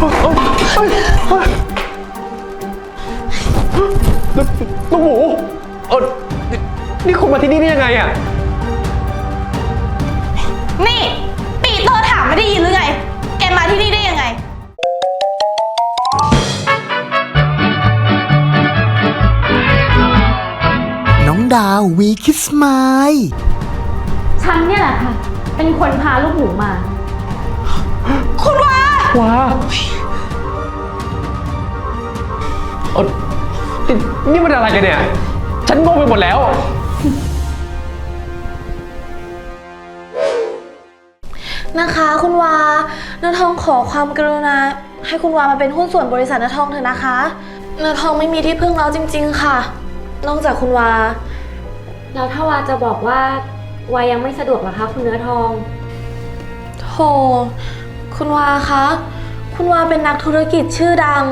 ลูกหมูเออนี่นี่คุณมาที่นี่ได้ยังไงอะ นี่ปีเตอร์ถามไม่ได้ยินหรือไง แกมาที่นี่ได้ยังไง น้องดาววีคิสไมล์ ฉันเนี่ยแหละค่ะ เป็นคนพาลูกหมูมา คุณวา ว้าเออนี่นี่มันอะไรกันเนี่ย ฉันงงไปหมดแล้ว นะคะคุณวาเนื้อทองขอความกรุณา ให้คุณวามาเป็นหุ้นส่วนบริษัทเนื้อทองเถอะนะคะเนื้อทองไม่มีที่พึ่งแล้วจริง ๆ ค่ะ นอกจากคุณวา แล้วถ้าวาจะบอกว่าวายังไม่สะดวกเหรอคะ คุณเนื้อทอง โธ่ คุณวาคะ คุณวาเป็นนักธุรกิจชื่อดัง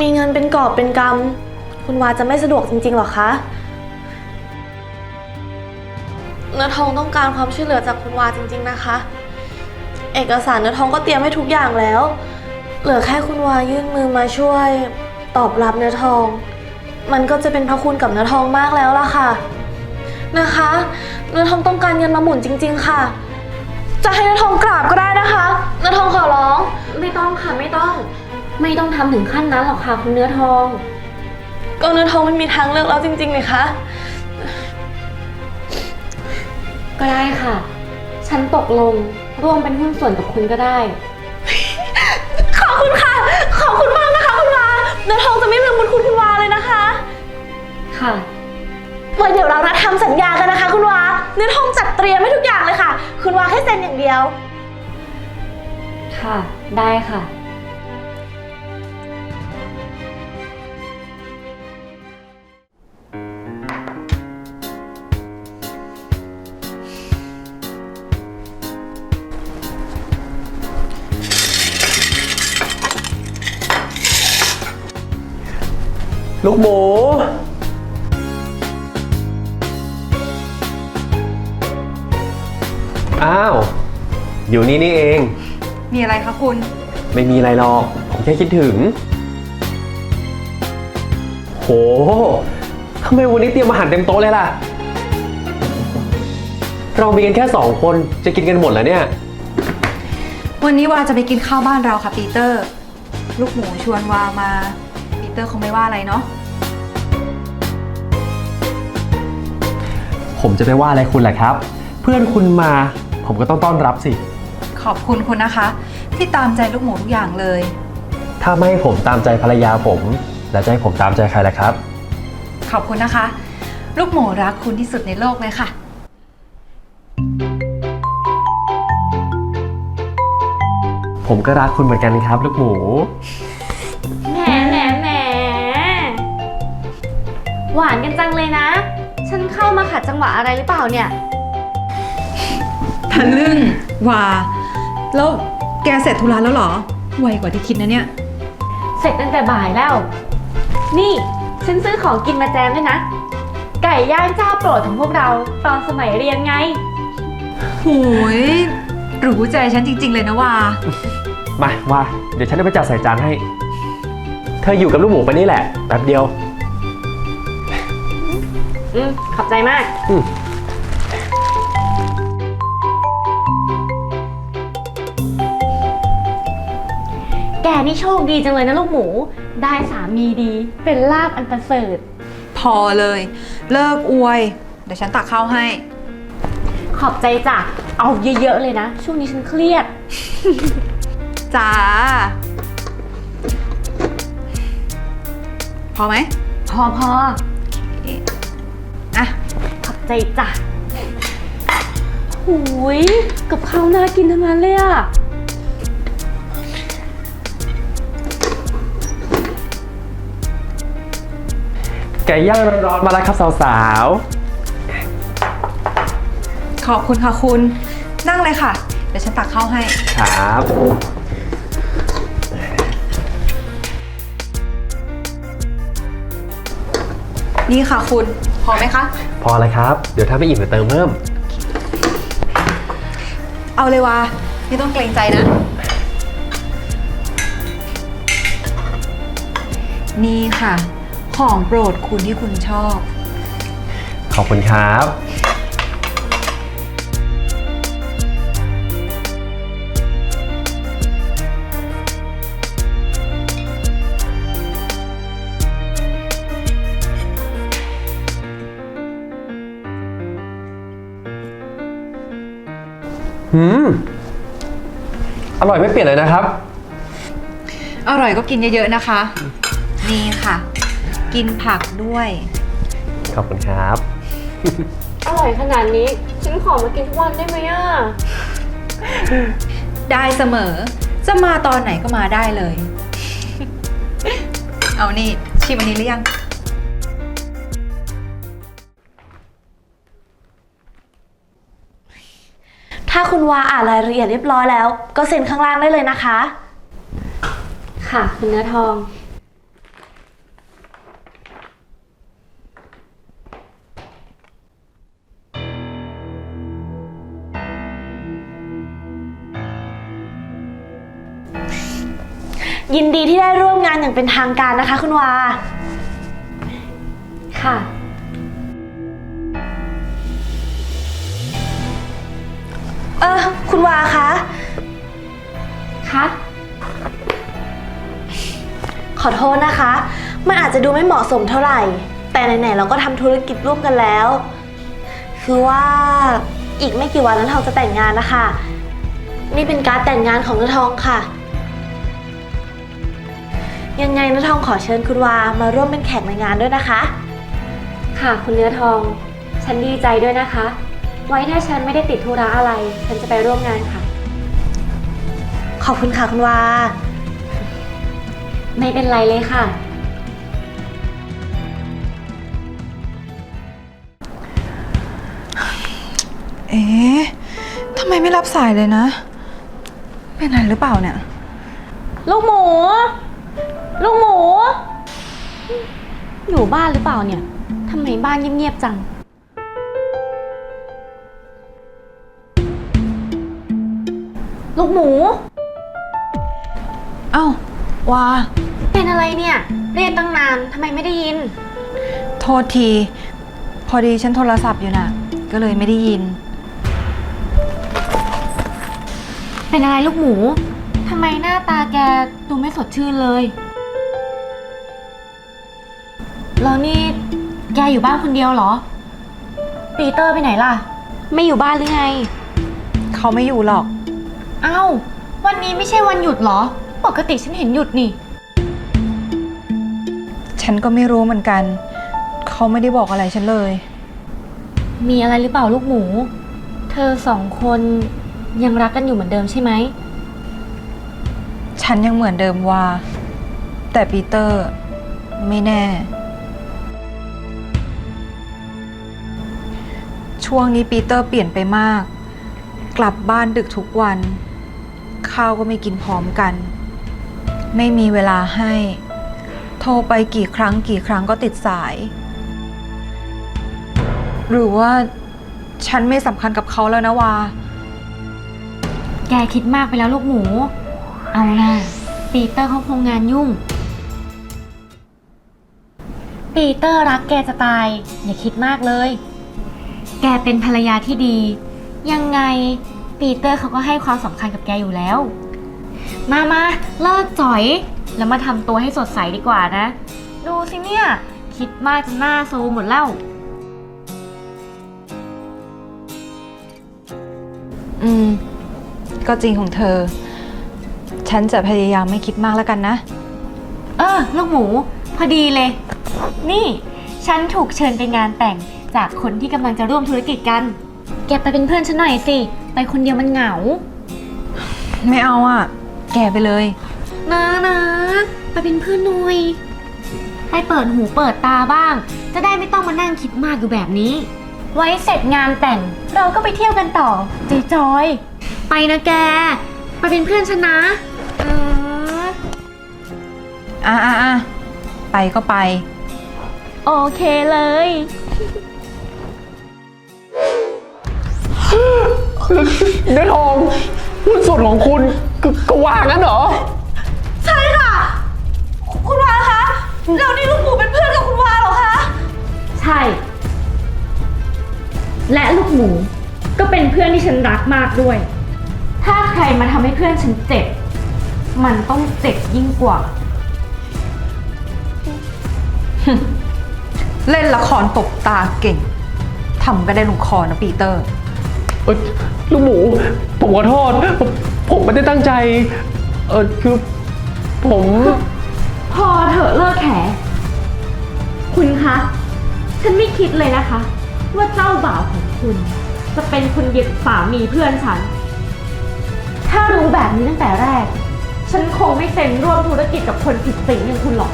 มีเงินเป็นกอบเป็นกำ คุณวาจะไม่สะดวกจริงๆหรอคะเนื้อทองต้องการความช่วยเหลือจากคุณวาจริง ๆนะคะ เอกสารเนื้อทองก็เตรียมให้ทุกอย่างแล้ว เหลือแค่คุณวายื่นมือมาช่วยตอบรับเนื้อทอง มันก็จะเป็นพระคุณกับเนื้อทองมากแล้วล่ะค่ะ นะคะ เนื้อทองต้องการเงินมาหมุนจริง ๆ ค่ะ จะให้เนื้อทองกราบก็ได้นะคะเนื้อทองขอร้อง ไม่ต้องค่ะไม่ต้อง ไม่ต้องทำถึงขั้นนั้นหรอกค่ะคุณเนื้อทอง ก็เนื้อทองไม่มีทางเลือกแล้วจริงๆเลยคะก็ได้ค่ะ ฉันตกลงร่วมเป็นหุ้นส่วนกับคุณก็ได้ ขอบคุณค่ะ ขอบคุณมากนะคะคุณวาเนื้อทองจะไม่ลืมบุญคุณคุณวาเลยนะคะ ค่ะไว้เดี๋ยวเรานัดทำสัญญากันนะคะ คุณวา เนื้อทองจัดเตรียมให้ทุกอย่างเลยค่ะ คุณวาแค่เซ็นอย่างเดียว ค่ะ ได้ค่ะ ลูกหมู อยู่นี่นี่เอง มีอะไรคะคุณ ไม่มีอะไรหรอก ผมแค่คิดถึง โหทำไมวันนี้เตรียมอาหารเต็มโต๊ะเลยล่ะ เรามีกันแค่สองคนจะกินกันหมดแล้วเนี่ย วันนี้วาจะไปกินข้าวบ้านเราค่ะปีเตอร์ ลูกหมูชวนวามา ปีเตอร์คงไม่ว่าอะไรเนาะ ผมจะไปว่าอะไรคุณแหละครับ เพื่อนคุณมาผมก็ต้องต้อนรับสิ ขอบคุณคุณนะคะ ที่ตามใจลูกหมูทุกอย่างเลย ถ้าไม่ให้ผมตามใจภรรยาผม แล้วจะให้ผมตามใจใครล่ะครับ ขอบคุณนะคะ ลูกหมูรักคุณที่สุดในโลกเลยค่ะ ผมก็รักคุณเหมือนกันครับ ลูกหมู แหมแหมแหมหวานกันจังเลยนะ ฉันเข้ามาขัดจังหวะอะไรหรือเปล่าเนี่ย ทะลึ่งวา แล้วแกเสร็จธุระแล้วเหรอ ไวกว่าที่คิดนะเนี่ย เสร็จตั้งแต่บ่ายแล้ว นี่ฉันซื้อของกินมาแจมด้วยนะ ไก่ย่างเจ้าโปรดของพวกเราตอนสมัยเรียนไง โหยรู้ใจฉันจริง ๆ เลยนะวามาว่าเดี๋ยวฉันจะไปจัดใส่จานให้ เธออยู่กับลูกหมูไปนี่แหละแป๊บเดียว อืมขอบใจมาก อืม นี่โชคดีจังเลยนะลูกหมู ได้สามีดี เป็นลาบอันประเสริฐ พอเลย เลิกอวย เดี๋ยวฉันตักข้าวให้ ขอบใจจ้ะ เอาเยอะๆเลยนะ ช่วงนี้ฉันเครียด จ้า พอไหมพอพออะขอบใจจ้ะหูยกับข้าวน่ากินทั้งนั้นเลยอะ ไก่ย่างร้อนๆมาแล้วครับสาวขอบคุณค่ะคุณนั่งเลยค่ะ เดี๋ยวฉันตักข้าวให้ ๆ ครับ นี่ค่ะคุณ พอไหมคะ พอเลยครับ เดี๋ยวถ้าไม่อิ่มเดี๋ยวเติมเพิ่ม เอาเลยวะไม่ต้องเกรงใจนะ นี่ค่ะ ของโปรดคุณที่คุณชอบ ขอบคุณครับหืม อร่อยไม่เปลี่ยนเลยนะครับ อร่อยก็กินเยอะๆนะคะ นี่ค่ะ กินผักด้วย ขอบคุณครับ อร่อยขนาดนี้ฉันขอมากินทุกวันได้ไหมอะ ได้เสมอ จะมาตอนไหนก็มาได้เลย เอานี่ ชิมอันนี้หรือยัง ถ้าคุณวาอ่านรายละเอียดเรียบร้อยแล้ว ก็เซ็นข้างล่างได้เลยนะคะ ค่ะ คุณเนื้อทอง ยินดีที่ได้ร่วมงานอย่างเป็นทางการนะคะ คุณวา ค่ะ เออคุณวาคะ คะ ขอโทษนะคะ มันอาจจะดูไม่เหมาะสมเท่าไหร่ แต่ไหนๆเราก็ทำธุรกิจร่วมกันแล้ว คือว่าอีกไม่กี่วันนั้นทองจะแต่งงานนะคะ นี่เป็นการดแต่งงานของนทองค่ะ ยังไงนทองขอเชิญคุณวามาร่วมเป็นแขกในงานด้วยนะคะ ค่ะคุณเนื้อทอง ฉันดีใจด้วยนะคะ ไว้ถ้าฉันไม่ได้ติดธุระอะไร ฉันจะไปร่วมงานค่ะ ขอบคุณค่ะคุณวา ไม่เป็นไรเลยค่ะ เอ๊ะทำไมไม่รับสายเลยนะ เป็นอะไรหรือเปล่าเนี่ย ลูกหมู ลูกหมู อยู่บ้านหรือเปล่าเนี่ยทำไมบ้านเงียบๆจัง ลูกหมู เอ้าวาเป็นอะไรเนี่ย เรียกตั้งนานทำไมไม่ได้ยิน โทษที พอดีฉันโทรศัพท์อยู่น่ะ ก็เลยไม่ได้ยิน เป็นอะไรลูกหมูทำไมหน้าตาแกดูไม่สดชื่นเลย แล้วนี่แกอยู่บ้านคนเดียวเหรอ ปีเตอร์ไปไหนล่ะ ไม่อยู่บ้านหรือไง เขาไม่อยู่หรอก เอ้า วันนี้ไม่ใช่วันหยุดเหรอ ปกติฉันเห็นหยุดนี่ ฉันก็ไม่รู้เหมือนกัน เขาไม่ได้บอกอะไรฉันเลย มีอะไรหรือเปล่าลูกหมู เธอสองคนยังรักกันอยู่เหมือนเดิมใช่ไหม ฉันยังเหมือนเดิมว่า แต่ปีเตอร์ไม่แน่ ช่วงนี้ปีเตอร์เปลี่ยนไปมาก กลับบ้านดึกทุกวัน ข้าวก็ไม่กินพร้อมกัน ไม่มีเวลาให้ โทรไปกี่ครั้งกี่ครั้งก็ติดสาย หรือว่าฉันไม่สำคัญกับเขาแล้วนะวา แกคิดมากไปแล้วลูกหมู เอานะปีเตอร์เขาคงงานยุ่ง ปีเตอร์รักแกจะตาย อย่าคิดมากเลย แกเป็นภรรยาที่ดี ยังไงปีเตอร์เขาก็ให้ความสำคัญกับแกอยู่แล้ว มามาเลิกจ่อย แล้วมาทำตัวให้สดใสดีกว่านะ ดูสิเนี่ย คิดมากจนหน้าซูมหมดแล้ว อืม ก็จริงของเธอ ฉันจะพยายามไม่คิดมากแล้วกันนะ เออ ลูกหมู พอดีเลย นี่ ฉันถูกเชิญไปงานแต่ง จากคนที่กำลังจะร่วมธุรกิจกัน แกไปเป็นเพื่อนฉันหน่อยสิ ไปคนเดียวมันเหงา ไม่เอาอะ แกไปเลย นะนะไปเป็นเพื่อนหน่อย ไปเปิดหูเปิดตาบ้าง จะได้ไม่ต้องมานั่งคิดมากอยู่แบบนี้ ไว้เสร็จงานแต่ง เราก็ไปเที่ยวกันต่อจอยจอยๆไปนะแก ไปเป็นเพื่อนฉันนะเอออะอะอะไปก็ไป โอเคเลย เนื้อทองหุ้นส่วนของคุณก็ก็ว่างั้นเหรอ ใช่ค่ะ คุณวาคะแล้วนี่ลูกหมูเป็นเพื่อนกับคุณวาเหรอคะ ใช่ และลูกหมูก็เป็นเพื่อนที่ฉันรักมากด้วย ถ้าใครมาทำให้เพื่อนฉันเจ็บ มันต้องเจ็บยิ่งกว่า เล่นละครตบตาเก่ง ทำก็ได้ลงคอนะปีเตอร์ เอ้ยลูกหมู ผมขอโทษ ผมผมไม่ได้ตั้งใจ เออคือผม พอเถอะเลิกแข คุณคะ ฉันไม่คิดเลยนะคะ ว่าเจ้าบ่าวของคุณ จะเป็นคนเหยียดสามีเพื่อนฉัน ถ้ารู้แบบนี้ตั้งแต่แรก ฉันคงไม่เซ็นร่วมธุรกิจกับคนผิดศีลอย่างคุณหรอก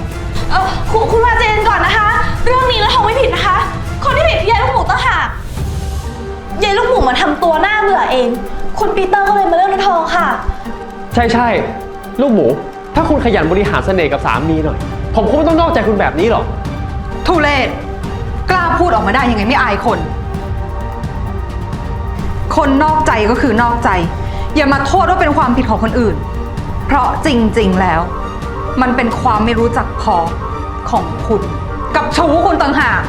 เออคุณคุณวาใจเย็นก่อนนะคะ เรื่องนี้เนื้อทองไม่ผิดนะคะ คนที่ผิดคือยายลูกหมูต่างหาก ยายลูกหมูมาทำตัวหน้าเบื่อเอง คุณปีเตอร์ก็เลยมาเลือกเนื้อทองค่ะ ใช่ใช่ลูกหมู ถ้าคุณขยันบริหารเสน่ห์กับสามีหน่อย ผมคงไม่ต้องนอกใจคุณแบบนี้หรอก ทุเลศกล้าพูดออกมาได้ยังไงไม่อายคน คนนอกใจก็คือนอกใจ อย่ามาโทษว่าเป็นความผิดของคนอื่น เพราะจริงๆแล้ว มันเป็นความไม่รู้จักพอของคุณ กับชู้คุณต่างหาก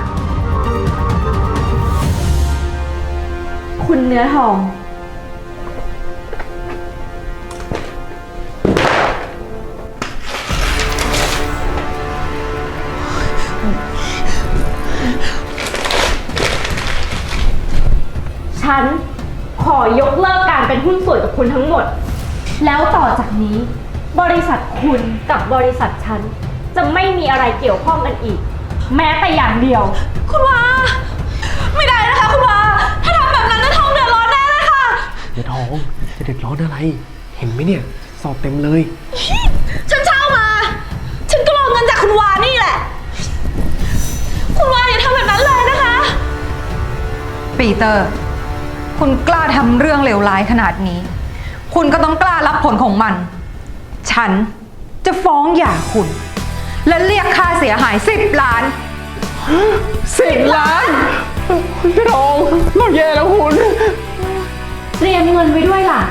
คุณเนื้อทอง ฉันขอยกเลิกการเป็นหุ้นส่วนกับคุณทั้งหมด แล้วต่อจากนี้ บริษัทคุณกับบริษัทฉัน จะไม่มีอะไรเกี่ยวข้องกันอีก แม้แต่อย่างเดียว คุณวา เดี๋ยวท้องจะเดือดร้อนอะไร เห็นไหมเนี่ย สอบเต็มเลย ฉันเช่ามา ฉันก็รอเงินจากคุณวานี่แหละ คุณวาอย่าทำแบบนั้นเลยนะคะ ปีเตอร์ คุณกล้าทำเรื่องเลวร้ายขนาดนี้ คุณก็ต้องกล้ารับผลของมัน ฉันจะฟ้องหย่าคุณ และเรียกค่าเสียหาย 10 ล้าน สิบล้าน เตรียมเงินไว้ด้วยล่ะ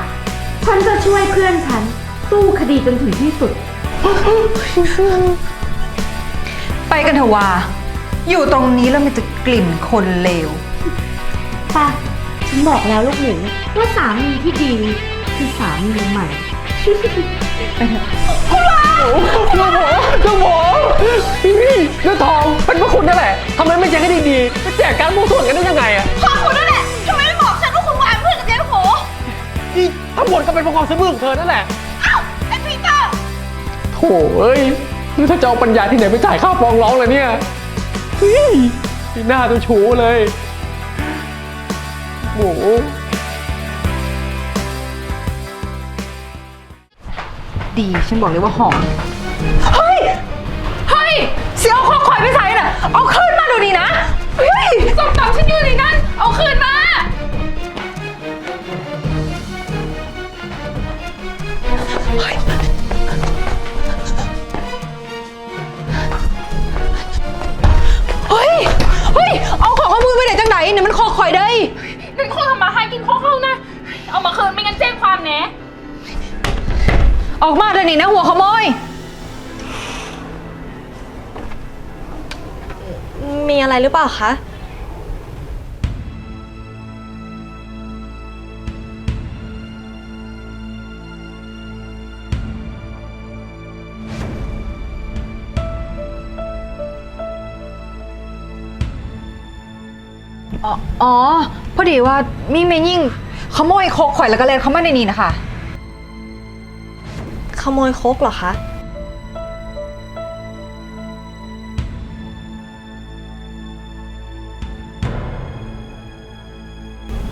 ฉันจะช่วยเพื่อนฉันสู้คดีจนถึงที่สุด ไปกันเถอะวาอยู่ตรงนี้แล้วมันจะกลิ่นคนเลว ป่ะ ฉันบอกแล้วลูกหมูว่าสามีที่ดีคือสามีใหม่ ลูกหมูลูกหมูนี่เนื้อทองเป็นพวกคุณนั่นแหละทำไมไม่แจกให้ดีๆไปแจกการมั่วส่วนกันได้ยังไงอะพ่อคุณนั่นแหละ ทั้งหมดก็เป็นเพราะความซื่อบื้อของเธอนั่นแหละเอ้าไอ้ปีเตอร์ โถ่เอ้ยนี่ถ้าจะเอาปัญญาที่ไหนไปจ่ายค่าฟ้องร้องเลยเนี่ยเฮ้ยนี่หน้าตัวชูเลยโอ้โหดี ฉันบอกเลยว่าหอม เฮ้ย เฮ้ย เสียเอาข้อข่อยไปใส่น่ะ เอาคืนมาดูนี่นะ เฮ้ยส้มตำฉันอยู่ในนั้น เอาคืนมา เฮ้ย เฮ้ย เอาของข้อมือไปไหนจังไหนเนี่ยมันคอข่อยได้งั้นคนทำมาให้กินข้าวเข้านะ เอามาคืนไม่งั้นแจ้งความแน่ออกมาเดี๋ยวนี้นะหัวขโมย มีอะไรหรือเปล่าคะ อ๋ออ๋อ พอดีว่ามีเมยิ่งขโมยโคกข่อยแล้วก็เลยเข้ามาในนี้นะคะ ขโมยโคกเหรอคะ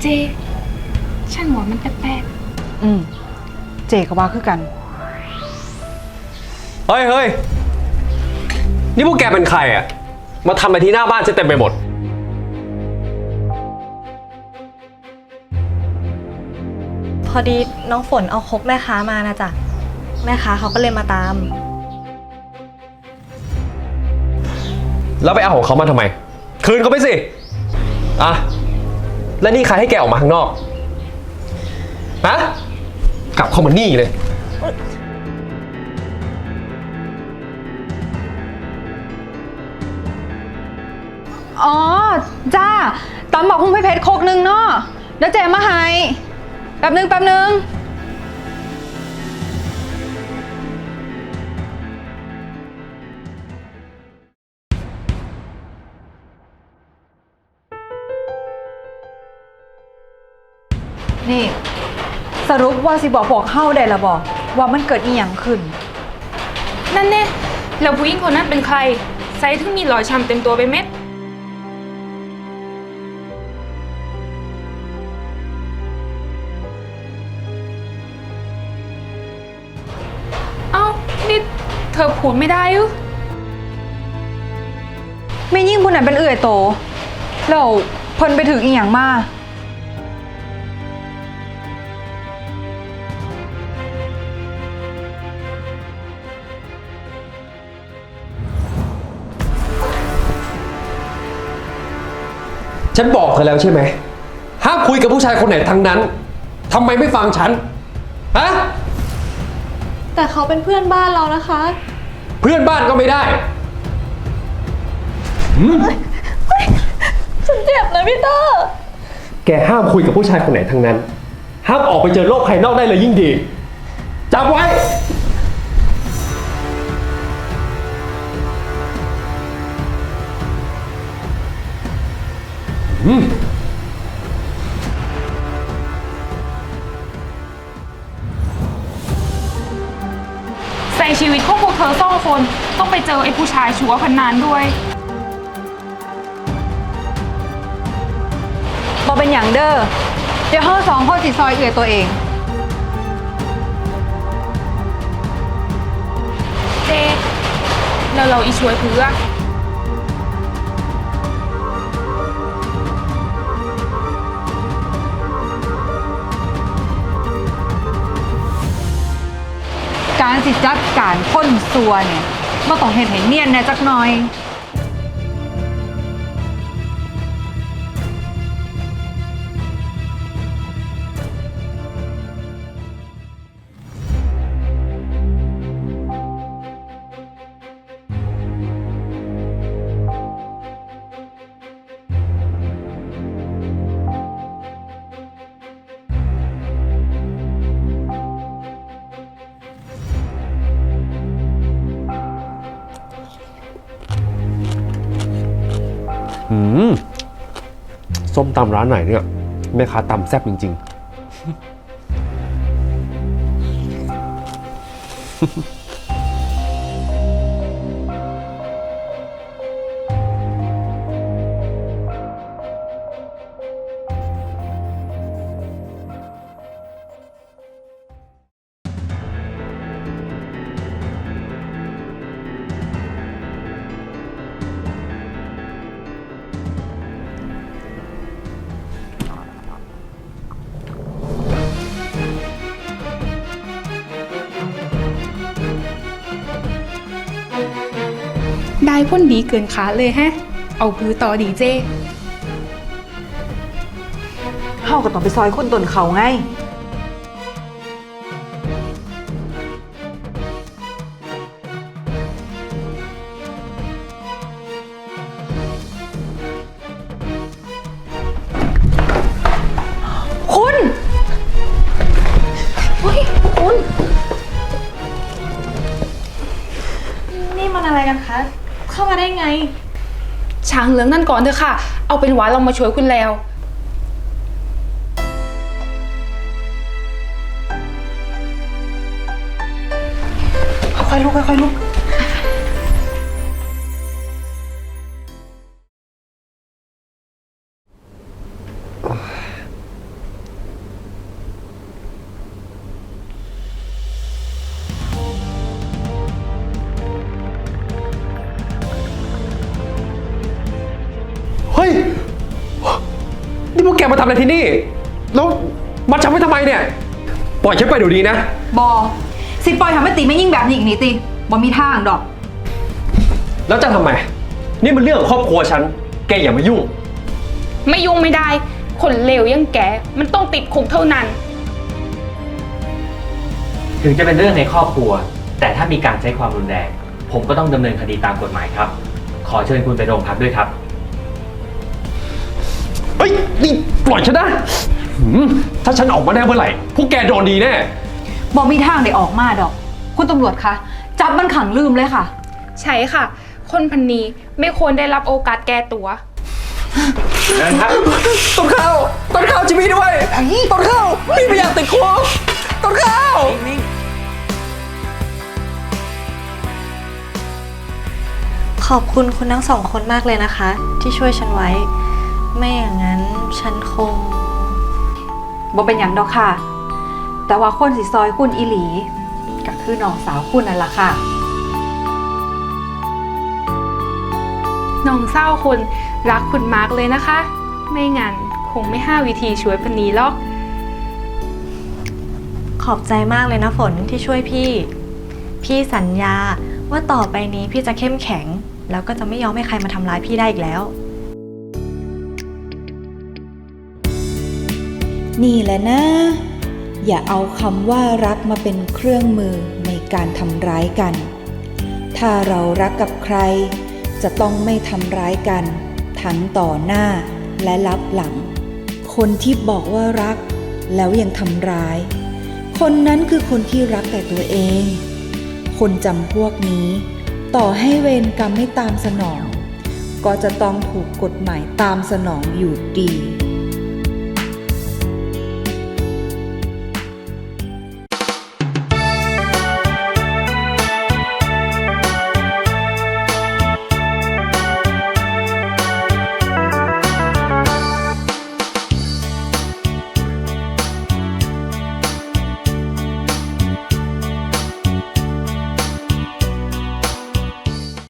เจ ฉันว่ามันแปลกอืม เจก็ว่าคือกัน เฮ้ยเฮ้ยนี่พวกแกเป็นใครอะมาทำอะไรที่หน้าบ้านฉันเต็มไปหมด พอดีน้องฝนเอาคบแม่ค้ามานะจ๊ะ แม่ค้าเขาก็เลยมาตาม แล้วไปเอาของเขามาทำไม คืนเขาไปสิ อะ แล้วนี่ใครให้แกออกมาข้างนอก ฮะ กลับเข้ามานี่เลย อ๋อ จ้าตำบอกหุ่งไปเพชรคกหนึ่งเนาะแล้วเจมาให้ แป๊บนึงแป๊บนึง นี่ สรุปว่าสิบอกพวกเฮาได้ละบอกว่ามันเกิดอีหยังขึ้น นั่นเนี่ยแล้วผู้หญิงคนนั้นเป็นใครไซส์ถึงมีรอยช้ำเต็มตัวไปเม็ด ธอพูดไม่ได้หรือไม่ยิ่งผู้นั้นเป็นเอื่อยโต แล้วเพิ่นไปถึงอีหยังมาฉันบอกเธอแล้วใช่ไหมห้ามคุยกับผู้ชายคนไหนทั้งนั้นทำไมไม่ฟังฉัน ฮะ แต่เขาเป็นเพื่อนบ้านเรานะคะ เพื่อนบ้านก็ไม่ได้หืมฉันเจ็บนะพี่เตอร์แกห้ามคุยกับผู้ชายคนไหนทั้งนั้น ห้ามออกไปเจอโลกภายนอกได้เลยยิ่งดีจำไว้ อืม เจอไอ้ผู้ชายชัวพันนานด้วยบอเป็นอย่างเด้อเดี๋ยวเฮาสองคนสิซอยเอื่อยตัวเอง เจแล้วเราอีช่วยเพื่อการสิจัดการค้นซัวเนี่ย มาต้องเห็นให้เนียนแหน่จักหน่อย ส้มตำร้านไหนเนี่ยแม่ค้าตำแซ่บจริง ๆ เกินค้าเลยแฮะ เอาพือต่อดีเจ เฮาก็ต้องไปซอยคนตนเขาไง เลืองนั่นก่อนเถอะค่ะ เอาเป็นว่าเรามาช่วยคุณแล้ว ค่อยๆลุกค่อยๆลุก มาทำอะไรที่นี่ แล้วมาจับไว้ทำไมเนี่ย ปล่อยฉันไปเดี๋ยวนี้นะ บอสิปล่อยทำให้ตีไม่ยิ่งแบบนี้อีกนี่ติบอมีทางดอก แล้วจะทำไม นี่มันเรื่องของครอบครัวฉัน แกอย่ามายุ่ง ไม่ยุ่งไม่ได้ คนเลวอยังแก มันต้องติดคุกเท่านั้น ถึงจะเป็นเรื่องในครอบครัว แต่ถ้ามีการใช้ความรุนแรง ผมก็ต้องดำเนินคดีตามกฎหมายครับ ขอเชิญคุณไปโรงพักด้วยครับ เฮ้ยนี่ปล่อยฉันนะหืมถ้าฉันออกมาได้เมื่อไหร่ พวกแกโดนดีแน่ บอกมีทางได้ออกมาดอก คุณตำรวจคะจับมันขังลืมเลยค่ะ ใช่ค่ะ คนพันนี้ไม่ควรได้รับโอกาสแก้ตัวนะครับต้นข้าวต้นข้าวจะมีด้วยต้นข้าวมีไม่อยากติดคุกต้นข้าวขอบคุณคุณทั้งสองคนมากเลยนะคะ ที่ช่วยฉันไว้ ไม่อย่างนั้นฉันคง บ่เป็นอย่างดอกค่ะ แต่ว่าคนสิซอยคุณอีหลีก็คือน้องสาวคุณนั่นล่ะค่ะ น้องเศร้าคนรักคุณมาร์กเลยนะคะ ไม่งั้นคงไม่ห้าวิธีช่วยพันนี้หรอก ขอบใจมากเลยนะฝนที่ช่วยพี่ พี่สัญญาว่าต่อไปนี้พี่จะเข้มแข็ง แล้วก็จะไม่ยอมให้ใครมาทำร้ายพี่ได้อีกแล้ว นี่แหละนะ อย่าเอาคำว่ารักมาเป็นเครื่องมือในการทำร้ายกัน ถ้าเรารักกับใคร จะต้องไม่ทำร้ายกัน ทั้งต่อหน้าและรับหลัง คนที่บอกว่ารักแล้วยังทำร้าย คนนั้นคือคนที่รักแต่ตัวเอง คนจำพวกนี้ ต่อให้เวรกรรมไม่ตามสนอง ก็จะต้องถูกกฎหมายตามสนองอยู่ดี